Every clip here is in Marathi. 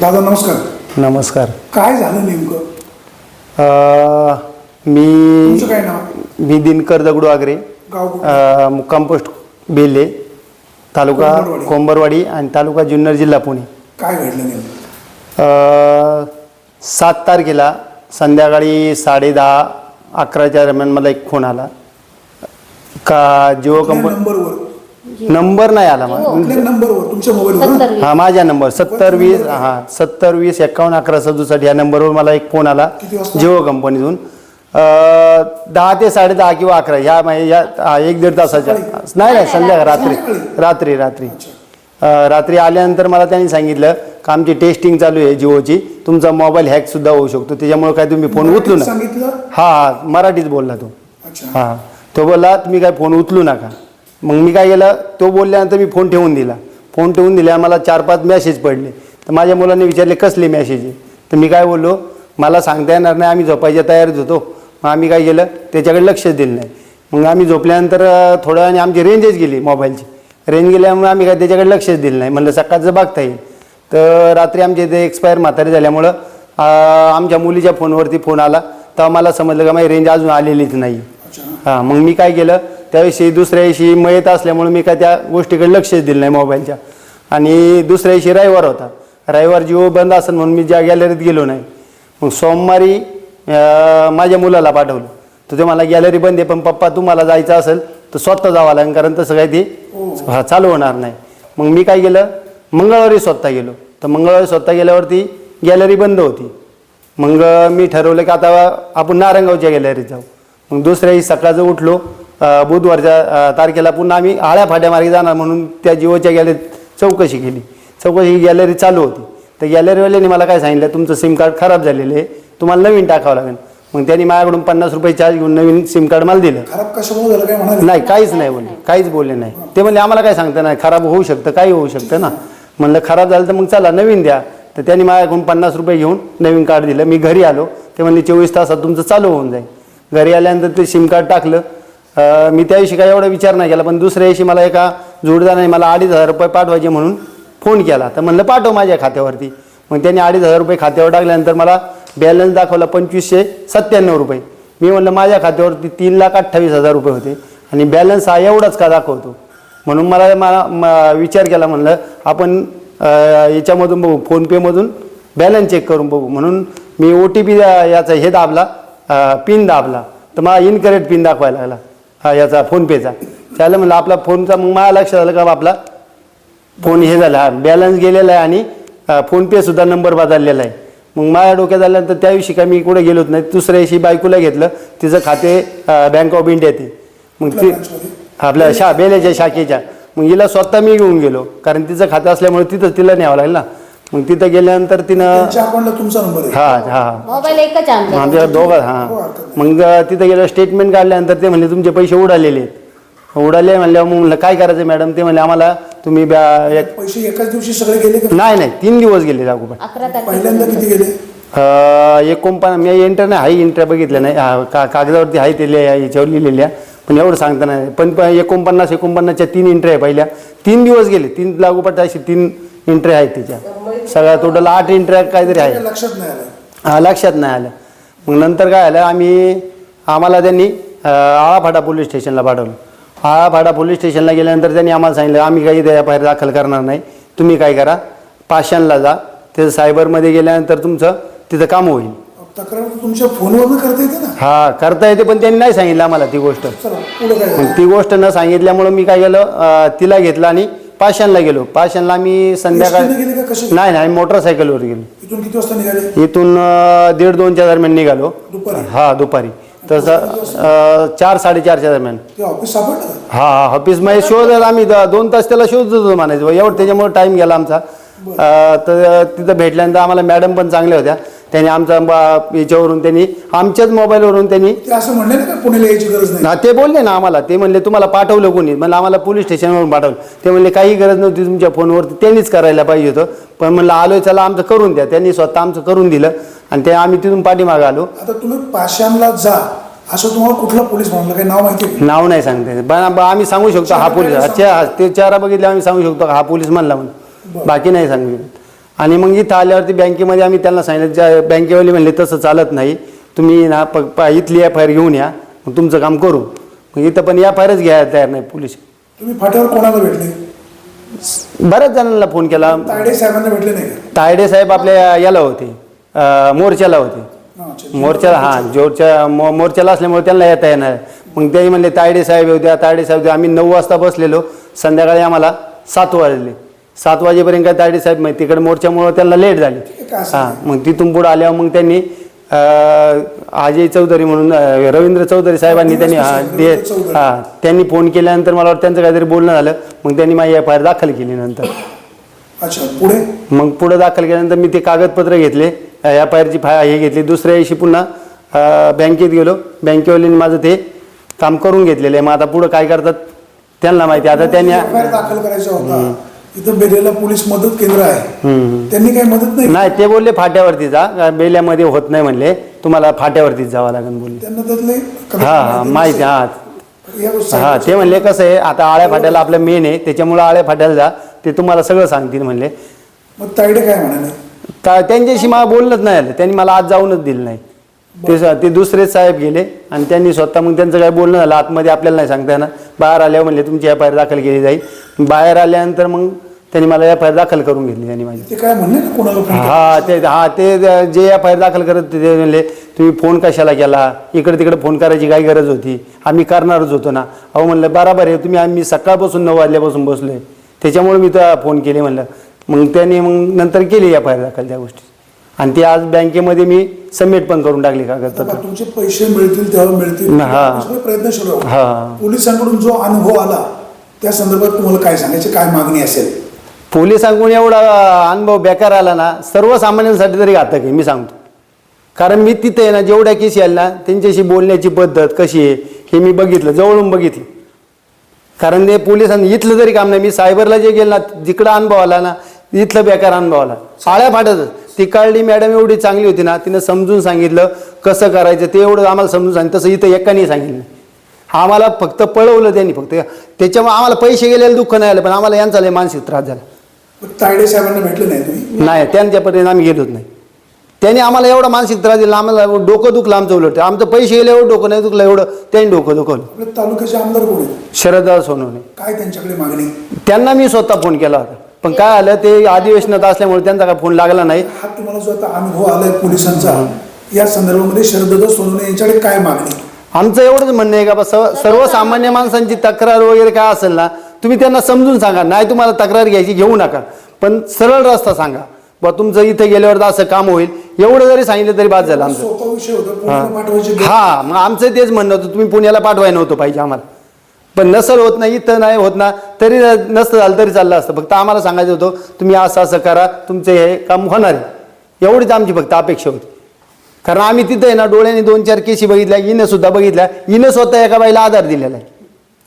दादा नमस्कार. नमस्कार. काय झालं नेमकं? अ, मी तुमचं काय नाव? मी दिनकर दगडू आगरे. गाव कुठलं? अ, मुक्काम पोस्ट बेले तालुका कोंबरवाडी. कोंबरवाडी आणि तालुका जुन्नर जिल्हा पुणे. काय घडलं नेमकं? अ, सात तारखेला संध्याकाळी साडेदहा अकराच्या दरम्यान मला एक फोन आला. का जिओ कंपनी नंबरवर? नंबर नाही आला मला. कुठल्या नंबरवर तुमच्या मोबाईलवर सत्तर वीस. हा माझ्या नंबर सत्तर वीस हा सत्तर वीस एकावन्न अकरा सदुसष्ट या नंबरवर मला एक फोन आला. किती वाजता? जिओ कंपनीतून. अं, दहा ते साडे दहा किंवा अकरा ह्या या हा, एक दीड तासाच्या. नाही नाही संध्याकाळ रात्री. रात्री. रात्री अं, रात्री आल्यानंतर मला त्यांनी सांगितलं का आमची टेस्टिंग चालू आहे जिओची. तुमचा मोबाईल हॅक सुद्धा होऊ शकतो. त्याच्यामुळे काय तुम्ही फोन उचलू नका. सांगितलं? हा हा मराठीत बोलला तो. अच्छा. हा तो बोलला तुम्ही काय फोन उचलू नका. मग मी काय केलं तो बोलल्यानंतर मी फोन ठेवून दिला. फोन ठेवून दिल्या मला चार पाच मॅसेज पडले. तर माझ्या मुलांनी विचारले कसले मॅसेज आहे? तर मी काय बोललो मला सांगता येणार नाही आम्ही झोपायच्या तयारीत होतो. मग आम्ही काय केलं त्याच्याकडे लक्षच दिलं नाही. मग आम्ही झोपल्यानंतर थोड्या वेळाने आमची रेंजच गेली मोबाईलची रेंज गेल्यामुळे आम्ही काय त्याच्याकडे लक्षच दिलं नाही. म्हणलं सकाळचं बघता येईल. तर रात्री आमच्या इथे एक्सपायर म्हातारी झाल्यामुळं आमच्या मुलीच्या फोनवरती फोन आला. तेव्हा मला समजलं का माझी रेंज अजून आलेलीच नाही. हां मग मी काय केलं त्याविषयी दुसऱ्या दिवशी मयत असल्यामुळे मी काय त्या गोष्टीकडे लक्षच दिलं नाही मोबाईलच्या. आणि दुसऱ्या दिवशी रविवार होता. रविवार जिओ बंद असेल म्हणून मी ज्या गॅलरीत गेलो नाही. मग सोमवारी माझ्या मुलाला पाठवलं. तर ते मला गॅलरी बंद आहे पण पप्पा तुम्हाला जायचं असेल तर स्वतः जावं लागेल कारण तसं काही ते हा, चालू होणार नाही. मग मी काय केलं? मंगळवारी स्वतः गेलो. तर मंगळवारी स्वतः गेल्यावरती गॅलरी बंद होती. मग मी ठरवलं की आता आपण नारंगावच्या गॅलरीत जाऊ. मग दुसऱ्या दिवशी सकाळचं उठलो. बुधवारच्या तारखेला पुन्हा आम्ही आळ्या फाट्यामार्गे जाणार म्हणून त्या जिओच्या गॅलरीत चौकशी केली. चौकशी गॅलरी चालू होती. तर गॅलरीवाल्याने मला काय सांगितलं तुमचं सिम कार्ड खराब झालेलं आहे तुम्हाला नवीन टाकावं लागेल. मग त्यांनी माझ्याकडून पन्नास रुपये चार्ज घेऊन नवीन सिम कार्ड मला दिलं. खराब कशामुळे झालं काय म्हणाले? नाही काहीच नाही बोलले काहीच बोलले नाही. ते म्हणले आम्हाला काय सांगता नाही खराब होऊ शकतं काही होऊ शकतं ना. म्हणलं खराब झालं तर मग चला नवीन द्या. तर त्यांनी माझ्याकडून पन्नास रुपये घेऊन नवीन कार्ड दिलं. मी घरी आलो. ते म्हणले चोवीस तासात तुमचं चालू होऊन जाईल. घरी आल्यानंतर ते सिम कार्ड टाकलं. मी त्याविषयी काय एवढा विचार नाही केला पण दुसऱ्या दिवशी मला एका जोडदाराने मला अडीच हजार रुपये पाठवायचे म्हणून फोन केला. तर म्हणलं पाठव माझ्या खात्यावरती. मग त्यांनी अडीच हजार रुपये खात्यावर टाकल्यानंतर मला बॅलन्स दाखवला पंचवीसशे सत्त्याण्णव रुपये. मी म्हणलं माझ्या खात्यावरती तीन लाख अठ्ठावीस हजार रुपये होते आणि बॅलन्स हा एवढाच का दाखवतो? म्हणून मला मला विचार केला म्हणलं आपण याच्यामधून बघू फोनपेमधून बॅलन्स चेक करून बघू. म्हणून मी ओ टी पी याचा हे दाबला पिन दाबला. तर मला इनकरेक्ट पिन दाखवायला लागला. हा याचा फोनपेचा. त्याला म्हणलं आपला फोनचा मग मला लक्षात आलं का आपला? फोन हे झाला हा बॅलन्स गेलेला आहे आणि फोनपेसुद्धा नंबर बदललेला आहे. मग माझ्या डोक्यात आल्यानंतर त्याविषयी काय मी कुठे गेलोच नाही दुसऱ्याशी बायकोला घेतलं तिचं खाते बँक ऑफ इंडियात ते. मग ती आपल्या शा बेल्याच्या शाखेच्या. मग हिला स्वतः मी घेऊन गेलो कारण तिचं खातं असल्यामुळे तिथं तिला न्यावं लागेल ना. मग तिथं गेल्यानंतर तिनं त्यांच्या अकाउंटला तुमचा नंबर आहे. हा हा. हा मोबाईल एकच आमच्या दोघं हां. मग तिथं गेलं स्टेटमेंट काढल्यानंतर ते म्हणले तुमचे पैसे उडालेले आहेत. उडाले म्हणल्यावर मग म्हणलं काय करायचं मॅडम ते म्हणले आम्हाला तुम्ही ब्या- एक- पैसे एकाच दिवशी सगळे गेले का? नाही नाही तीन दिवस गेले लागूबाई अकरा तारखेला पहिल्यांदा किती गेले? एकोणपन्नास मी एंटर नाही हाय एंटर बघितलं नाही. हा, का कागदावरती आहे ते लिहा- याच्यावर लिहिलेल्या. पण एवढं सांगता नाही. पण प- एकोणपन्नास एकोणपन्नासच्या तीन एंट्री आहे पहिल्या. तीन दिवस गेले. तीन लागोपाठ अशी तीन एंट्री आहेत तिच्या. सगळ्या टोटल आठ एंट्री काहीतरी आहे. काय लक्षात नाही आलं. हा लक्षात नाही आलं. मग नंतर काय आलं? आम्ही आम्हाला त्यांनी अं, आळाफाटा पोलीस स्टेशनला पाठवलं. आळाफाटा पोलीस स्टेशनला गेल्यानंतर त्यांनी आम्हाला सांगितलं आम्ही काही त्या बाहेर दाखल करणार नाही. तुम्ही काय करा पाषाणला जा. तिथं सायबरमध्ये गेल्यानंतर तुमचं तिथं काम होईल. तक्रार तुमच्या फोनवरनं करता येते ना? हा करता येते पण त्यांनी नाही सांगितलं आम्हाला ती गोष्ट. चला पुढे काय? झालं? मग ती गोष्ट न सांगितल्यामुळं मी काय केलं अं, तिला घेतलं आणि पाषाणला गेलो. पाषाणला मी संध्याकाळ एसटीने गेले का? कसे नाही नाही मोटरसायकलवर गेलो. इथून किती वाजता निघाले? इथून अं, दीड दोनच्या दरम्यान निघालो. दुपारी? हा दुपारी. तसं अं, चार साडेचारच्या दरम्यान. ते ऑफिस सापडलं का? हा हा ऑफिसमध्ये शोधत आम्ही द- दोन तास त्याला शोधत होतो म्हणायचं. एवढं त्याच्यामुळे टाईम गेला आमचा. अं, तर तिथं भेटल्यानंतर आम्हाला मॅडम पण चांगल्या होत्या. त्यांनी आमचा ब- याच्यावरून त्यांनी आमच्याच मोबाईलवरून त्यांनी ते असं म्हणले ना का पुण्याला यायची गरज नाही? ना ते बोलले ना आम्हाला. ते म्हणले तुम्हाला पाठवलं कोणी? म्हणलं आम्हाला पोलीस स्टेशनवरून पाठवलं. ते म्हणले काही गरज नव्हती तुमच्या फोनवरती. त्यांनीच करायला पाहिजे होतं. पण म्हणलं आलोय चला आमचं करून द्या. त्यांनी स्वतः आमचं करून दिलं. आणि ते आम्ही तिथून पाठीमागं आलो. आता तुम्ही पाषाणला जा. असं तुम्हाला कुठला पोलीस म्हणलं काही नाव माहिती आहे? नाव नाही सांगता येत. पण आम्ही सांगू शकतो हा पोलीस. हा- ते चेहरा बघितले आम्ही सांगू शकतो का हा पोलीस म्हणला म्हणून. बाकी नाही सांगू शकत. आणि मग इथं आल्यावरती बँकेमध्ये आम्ही त्यांना सांगितलं ज्या बँकेवाले म्हणले तसं चालत नाही तुम्ही ना प प- इथली एफ आय आर घेऊन या मग तुमचं काम करू. मग इथं पण एफ आय आरच घ्यायला तयार नाही पोलीस. तुम्ही फाट्यावर कोणाला भेटले? बऱ्याच जणांना फोन केला. तायडे साहेबांना भेटले नाही का? तायडे साहेब आपल्या याला होते अं, मोर्चाला होते. हा, अच्छा. मोर्चाला हां जोरच्या मो मोर्चाला असल्यामुळे त्यांना येता येणार मग ते म्हणले तायडे साहेब होत्या तायडे साहेब होते आम्ही नऊ वाजता बसलेलो संध्याकाळी आम्हाला सात वाजले. सात वाजेपर्यंत काय तायडे साहेब माहिती तिकडे मोर्चामुळे त्यांना लेट झाली. हां मग तिथून पुढे आल्यावर मग त्यांनी अं, अजय चौधरी म्हणून अं, रवींद्र चौधरी साहेबांनी त्यांनी हां ते. हां त्यांनी फोन केल्यानंतर मला वाटतं त्यांचं काहीतरी बोलणं झालं. मग त्यांनी माझी एफ आय आर दाखल केली नंतर. अच्छा पुढे? मग पुढं दाखल केल्यानंतर मी ते कागदपत्र घेतले एफ आय आरची फा हे घेतली. दुसऱ्या दिवशी पुन्हा अ, बँकेत गेलो. बँकेवाल्यांनी माझं ते काम करून घेतलेलं आहे. मग आता पुढं काय करतात त्यांना माहिती आता त्यांनी दाखल करायचा होता. इथं बेलेला पोलीस मदत केंद्र आहे. त्यांनी काही मदत नाही नाही ते बोलले फाट्यावरती जा. बेल्यामध्ये होत नाही म्हणले. तुम्हाला फाट्यावरतीच जावं लागेल बोलले. त्यांना त्यातले हा हा माहिती हा. हा ते म्हणले कसं आहे आता आळ्या फाट्याला आपलं मेन आहे. त्याच्यामुळं आळ्या फाट्याला जा. ते तुम्हाला सगळं सांगतील म्हणले. मग तायडे काय म्हणाले? का त्यांच्याशी मला बोलणंच नाही आलं. त्यांनी मला आज जाऊनच दिलं नाही. ते स- ते दुसरेच साहेब गेले आणि त्यांनी स्वतः मग त्यांचं काय बोलणं झालं. आतमध्ये आपल्याला नाही सांगता येणार. बाहेर आल्यावर म्हणले तुमची एफ आय आर दाखल केली जाईल. बाहेर आल्यानंतर मग त्यांनी मला एफ आय आर दाखल करून घेतली त्यांनी माझी. ते काय म्हणले ना कोणाला फोन हा ते हा ते जे एफ आय आर दाखल करत होते ते म्हणले तुम्ही फोन कशाला केला? इकडे तिकडे फोन करायची काय गरज होती. आम्ही करणारच होतो ना. अहो म्हणलं बराबर आहे तुम्ही आम्ही सकाळपासून नऊ वाजल्यापासून बसलोय. त्याच्यामुळे मी तर फोन केले म्हणलं. मग त्यांनी मग नंतर केली एफ आय आर दाखल त्या गोष्टी. आणि ती आज बँकेमध्ये मी सबमिट पण करून टाकली कागदपत्र. तुमचे पैसे मिळतील तेव्हा मिळतील. हा. सगळे प्रयत्न सुरू. हा. पोलिसांकडून जो अनुभव आला त्या संदर्भात तुम्हाला काय सांगायचे? काय मागणी असेल? पोलिसांकडून एवढा अनुभव बेकार आला ना सर्वसामान्यांसाठी तरी घातक आहे मी सांगतो. कारण मी तिथे आहे ना जेवढ्या केस यायला ना त्यांच्याशी बोलण्याची पद्धत कशी आहे हे मी बघितलं जवळून बघितलं. कारण ते पोलिसांनी इथलं तरी काम नाही मी सायबरला जे गेलं ना जिकडं अनुभव आला ना इथलं बेकार अनुभव आला. आळ्या फाटतच ती काळली मॅडम एवढी चांगली होती ना तिनं समजून सांगितलं कसं करायचं ते एवढं आम्हाला समजून सांगितलं तसं इथं एकाने सांगितलं आम्हाला फक्त पळवलं त्यांनी फक्त त्याच्यामुळे आम्हाला पैसे गेलेलं दुःख नाही आलं पण आम्हाला यांचा लय मानसिक त्रास झाला. तायडे साहेबांना भेटले नाही तुम्ही? नाही त्यांच्यापर्यंत आम्ही गेलोच नाही. त्यांनी आम्हाला एवढा मानसिक त्रास दिला आम्हाला डोकं दुखलं आमचं उलट. आमचं पैसे गेले एवढं डोकं नाही दुखलं एवढं त्यांनी डोकं दुखवलं. आपल्या तालुक्याचे आमदार कोण आहेत? सोनवणे. काय त्यांच्याकडे मागणी? त्यांना मी स्वतः फोन केला होता. पण काय आलं ते अधिवेशनात असल्यामुळे त्यांचा काय फोन लागला नाही. हा तुम्हाला जो आता अनुभव आलाय पोलिसांचा या संदर्भामध्ये सोनवणे यांच्याकडे काय मागणी? आमचं एवढंच म्हणणं आहे का बा सर्व सर्वसामान्य माणसांची तक्रार वगैरे काय असेल ना तुम्ही त्यांना समजून सांगा. नाही तुम्हाला तक्रार घ्यायची घेऊ नका. पण सरळ रस्ता सांगा. बा तुमचं इथे गेल्यावर असं काम होईल. एवढं जरी सांगितलं तरी बाद झालं आमचं. हा. मग आमचं तेच म्हणणं होतं. तुम्ही पुण्याला पाठवाय नव्हतं पाहिजे आम्हाला. पण नसल होत नाही इथं नाही होत ना तरी नसतं झालं तरी चाललं असतं. फक्त आम्हाला सांगायचं होतं तुम्ही असं असं करा तुमचं हे काम होणार आहे. एवढीच आमची फक्त अपेक्षा होती. कारण आम्ही तिथं आहे ना डोळ्याने दोन चार केसी बघितल्या हिनं सुद्धा बघितल्या. हिनं स्वतः एका बाईला आधार दिलेला आहे.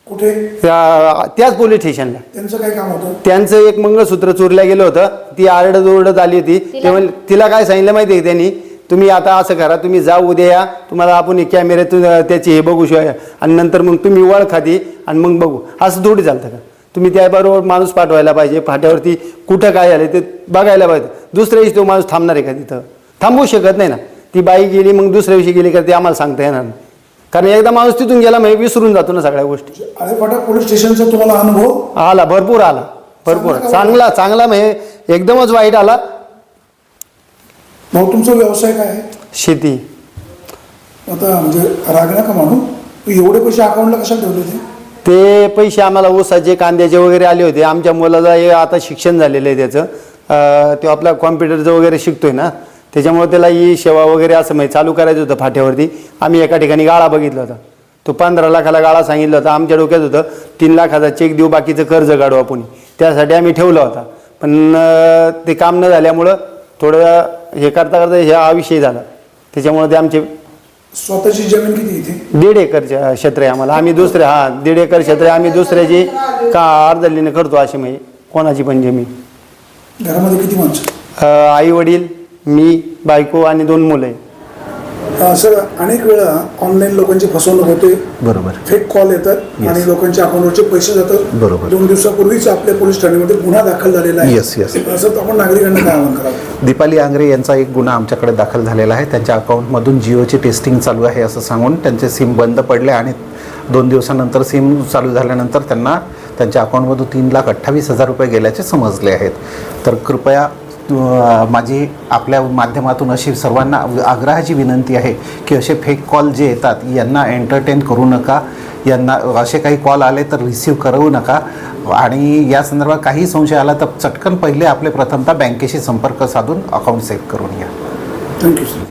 कुठे? त्या- त्याच पोलीस स्टेशनला. त्यांचं काय काम होतं? त्यांचं एक मंगळसूत्र चोरल्या गेलं होतं. ती आरडत ओरडत आली होती. ते म्हण तिला काय सांगितलं माहिती आहे त्यांनी? तुम्ही आता असं करा तुम्ही जा उद्या या. तुम्हाला आपण एक कॅमेऱ्यातून अं, त्याची हे बघू शकू आणि नंतर मग तुम्ही ओळखा ती आणि मग बघू. असं थोडी चालतं का? तुम्ही त्याबरोबर माणूस पाठवायला पाहिजे. फाट्यावरती कुठं काय झालं ते बघायला पाहिजे. दुसऱ्या दिवशी तो माणूस थांबणार आहे का तिथं? थांबवू शकत नाही ना. ती बाई गेली मग दुसऱ्या दिवशी गेली का ते आम्हाला सांगता येणार नाही. कारण एकदा माणूस तिथून गेला मग विसरून जातो ना सगळ्या गोष्टी. आळेफाटा पोलीस स्टेशनचा तुम्हाला अनुभव? आला भरपूर आला भरपूर. चांगला चांगला म्हणजे एकदमच वाईट आला. भाऊ तुमचा व्यवसाय काय? आहे शेती. आता म्हणजे राग नका म्हणू एवढे पैसे अकाउंटला कशा ठेवले ते? ते पैसे आम्हाला ऊसाचे कांद्याचे वगैरे आले होते. आमच्या मुलाला हे आता शिक्षण झालेलं आहे त्याचं. अं, तो आपला कॉम्प्युटरचं वगैरे शिकतोय ना. त्याच्यामुळे त्याला ई सेवा वगैरे असं म्हणजे चालू करायचं होतं फाट्यावरती. आम्ही एका ठिकाणी गाळा बघितला होता. तो पंधरा लाखाला गाळा सांगितला होता. आमच्या डोक्यात होतं तीन लाखाचा चेक देऊ बाकीचं कर्ज काढू आपण. त्यासाठी आम्ही ठेवला होता. पण ते काम न झाल्यामुळं थोडं हे करता करता हे हा विषय झाला. त्याच्यामुळे ते आमचे स्वतःची जमीन किती इथे? दीड एकरच्या क्षेत्र आहे आम्हाला. आम्ही दुसरे हा दीड एकर क्षेत्र आहे. आम्ही दुसऱ्याची का अर्धलीने करतो अशी म्हणजे कोणाची पण जमीन. घरामध्ये किती माणसं? आई वडील मी बायको आणि दोन मुलं आहे. सर अनेक वेळा ऑनलाईन लोकांची फसवणूक होते. बरोबर. फेक कॉल येतात. आणि लोकांच्या अकाउंटवरचे पैसे जातात. बरोबर. दोन दिवसापूर्वीच आपल्या पोलीस ठाण्यामध्ये गुन्हा दाखल झालेला आहे. Yes, yes. असं आपण नागरिकांना काय आवाहन करावं दीपाली आंग्रे यांचा एक गुन्हा आमच्याकडे दाखल झालेला आहे. त्यांच्या अकाउंटमधून जिओची टेस्टिंग चालू आहे असं सांगून त्यांचे सिम बंद पडले आणि दोन दिवसानंतर सिम चालू झाल्यानंतर त्यांना त्यांच्या अकाउंटमधून तीन लाख अठ्ठावीस हजार रुपये गेल्याचे समजले आहेत. तर कृपया माझी आपल्या माध्यमातून अशी सर्वांना आग्रहाची विनंती आहे की असे फेक कॉल जे येतात यांना एंटरटेन करू नका. यांना असे काही कॉल आले तर रिसीव करू नका. आणि या संदर्भात काही संशय आला तर चटकन पहिले आपले प्रथमतः बँकेशी संपर्क साधून अकाउंट सेट करून घ्या. Thank you sir